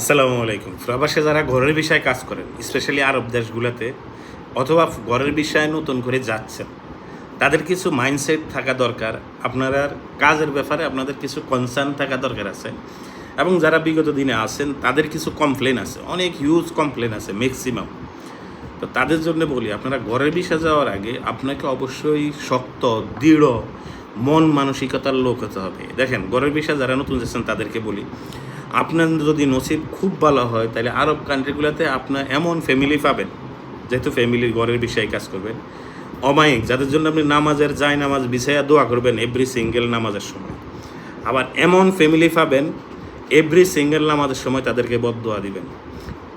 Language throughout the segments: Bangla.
আসসালামু আলাইকুম। প্রবাসে যারা ঘরের বিষয়ে কাজ করেন স্পেশালি আরব দেশগুলোতে, অথবা ঘরের বিষয়ে নতুন করে যাচ্ছেন, তাদের কিছু মাইন্ডসেট থাকা দরকার, আপনার কাজের ব্যাপারে আপনাদের কিছু কনসার্ন থাকা দরকার আছে, এবং যারা বিগত দিনে আছেন, তাদের কিছু কমপ্লেন আছে, অনেক হিউজ কমপ্লেন আছে ম্যাক্সিমাম তো তাদের জন্য বলি, আপনারা ঘরের বিষয়ে যাওয়ার আগে আপনাকে অবশ্যই শক্ত, দৃঢ়, মন মানসিকতার লোক হতে হবে। দেখেন, ঘরের বিষয়ে যারা নতুন যাচ্ছেন, তাদেরকে বলি আপনার যদি নসিব খুব ভালো হয়, তাহলে আরব কান্ট্রিগুলোতে আপনার এমন ফ্যামিলি পাবেন, যেহেতু ফ্যামিলির ঘরের বিষয়ে কাজ করবেন। অমায়িক, যাদের জন্য আপনি নামাজের যাই নামাজ বিছাইয়া দোয়া করবেন এভরি সিঙ্গেল নামাজের সময়। আবার এমন ফ্যামিলি পাবেন এভরি সিঙ্গেল নামাজের সময় তাদেরকে বদোয়া দিবেন।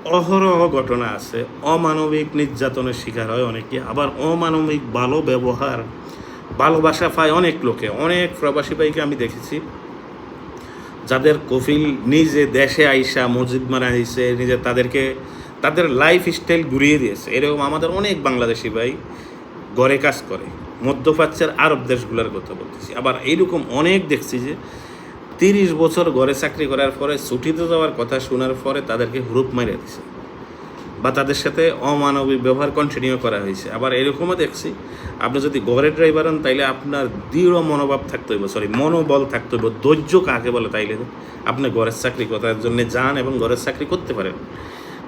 অহরহ ঘটনা আছে, অমানবিক নির্যাতনের শিকার হয় অনেকে, আবার অমানবিক ভালো ব্যবহার, ভালোবাসা পায় অনেক লোকে। অনেক প্রবাসী ভাইকে আমি দেখেছি যাদের কফিল নিজে দেশে আইসা মসজিদ মারা আইসে, নিজে তাদেরকে, তাদের লাইফ স্টাইল ঘুরিয়ে দিয়েছে। এরকম আমাদের অনেক বাংলাদেশি ভাই ঘরে কাজ করে। মধ্যপ্রাচ্যের আরব দেশগুলোর কথা বলতেছি। আবার এইরকম অনেক দেখছি যে তিরিশ বছর ঘরে চাকরি করার পরে ছুটিতে যাওয়ার কথা শোনার পরে তাদেরকে হুরুপ মারিয়ে দিছে। বা তাদের সাথে অমানবিক ব্যবহার কন্টিনিউ করা হয়েছে। আবার এরকমও দেখছি, আপনি যদি ঘরের ড্রাইভার হন, তাইলে আপনার দৃঢ় মনোভাব থাকতে হইব সরি মনোবল থাকতে হইব, ধৈর্য কাকে বলে তাইলে? আপনি ঘরের চাকরি করার জন্য যান এবং ঘরের চাকরি করতে পারেন।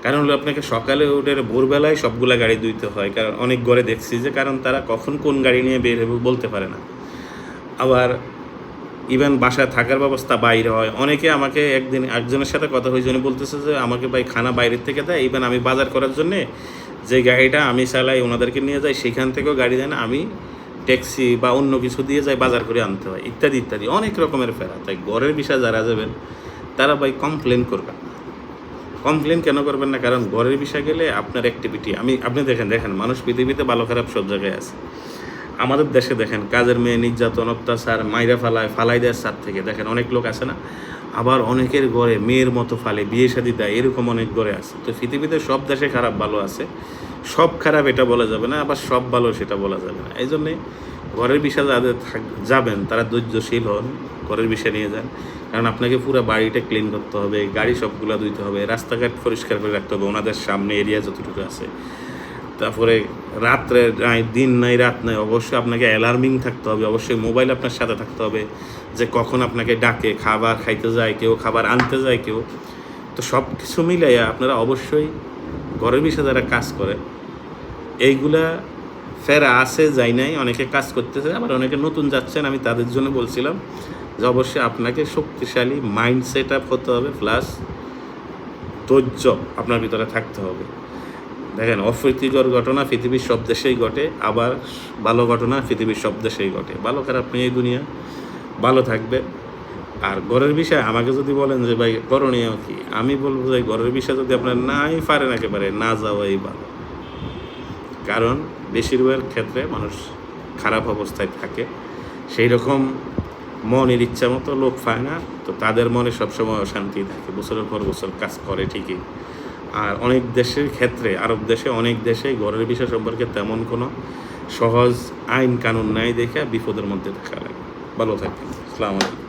কারণ হলো আপনাকে সকালে উঠে ভোরবেলায় সবগুলা গাড়ি ধুইতে হয়। কারণ অনেক ঘরে দেখছি যে, কারণ তারা কখন কোন গাড়ি নিয়ে বের হবে বলতে পারে না। আবার ইভেন বাসায় থাকার ব্যবস্থা বাইরে হয়। অনেকে আমাকে একদিন একজনের সাথে কথা হয়েছে, উনি বলতেছে যে, আমাকে ভাই খানা বাইরের থেকে দেয়। ইভেন আমি বাজার করার জন্যে যে গাড়িটা আমি চালাই, ওনাদেরকে নিয়ে যাই, সেখান থেকেও গাড়ি দেয় না। আমি ট্যাক্সি বা অন্য কিছু দিয়ে যাই, বাজার করে আনতে হয়। ইত্যাদি ইত্যাদি। অনেক রকমের ফেরা। তাই ঘরের বিষয়ে যারা যাবেন, তারা ভাই কমপ্লেন করবেন কমপ্লেন কেন করবেন না? কারণ ঘরের বিষয় গেলে আপনার অ্যাক্টিভিটি আমি, আপনি দেখেন দেখেন, মানুষ পৃথিবীতে ভালো খারাপ সব জায়গায় আছে। আমাদের দেশে দেখেন, কাজের মেয়ে, নির্যাতন, অত্যাচার, মাইরা ফালায়, ফালাই দেয় সার থেকে। দেখেন, অনেক লোক আছে না? আবার অনেকের ঘরে মেয়ের মতো ফালে, বিয়ে শাদি দেয়, এরকম অনেক ঘরে আছে। তো পৃথিবীতে সব দেশে খারাপ ভালো আছে। সব খারাপ এটা বলা যাবে না, আবার সব ভালো সেটা বলা যাবে না। এই জন্যে ঘরের বিষয়ে যাদের থাক- যাবেন, তারা ধৈর্যশীল হন, ঘরের বিষয় নিয়ে যান। কারণ আপনাকে পুরো বাড়িটা ক্লিন করতে হবে, গাড়ি সবগুলো ধুইতে হবে, রাস্তাঘাট পরিষ্কার করে রাখতে হবে, ওনাদের সামনে এরিয়া যতটুকু আছে। তারপরে রাত্রে দিন নাই, রাত নাই, অবশ্যই আপনাকে অ্যালার্মিং থাকতে হবে, অবশ্যই মোবাইল আপনার সাথে থাকতে হবে, যে কখন আপনাকে ডাকে, খাবার খাইতে যায় কেউ, খাবার আনতে যায় কেউ। তো সব কিছু মিলাইয়া আপনারা অবশ্যই ঘরের বিষয়ে যারা কাজ করে। এইগুলা ফেরা আছে যাই নাই, অনেকে কাজ করতেছে, আবার অনেকে নতুন যাচ্ছেন, আমি তাদের জন্য বলছিলাম যে অবশ্যই আপনাকে শক্তিশালী মাইন্ড সেট আপ হতে হবে প্লাস ধৈর্য আপনার ভিতরে থাকতে হবে। দেখেন, অপ্রীতিকর ঘটনা পৃথিবীর সব দেশেই ঘটে, আবার ভালো ঘটনা পৃথিবীর সব দেশেই ঘটে। ভালো, খারাপ নিয়ে এই দুনিয়া, ভালো থাকবে। আর ঘরের বিষয়ে, আমাকে যদি বলেন যে, ভাই, করণীয় কি? আমি বলব যে, ঘরের বিষয়ে যদি আপনার নাই পারেন একেবারে, না যাওয়াই ভালো। কারণ, বেশিরভাগ ক্ষেত্রে মানুষ খারাপ অবস্থায় থাকে। সেই রকম মনের ইচ্ছা মতো লোক পায় না, তো তাদের মনে সবসময় অশান্তি থাকে। বছরের পর বছর কাজ করে ঠিকই। আর অনেক দেশের ক্ষেত্রে, আরব দেশে অনেক দেশে ঘরের বিষয় সম্পর্কে তেমন কোনো সহজ আইন কানুন নাই দেখে বিপদের মধ্যে থাকা লাগে ভালো থাকবেন। আসসালামু আলাইকুম।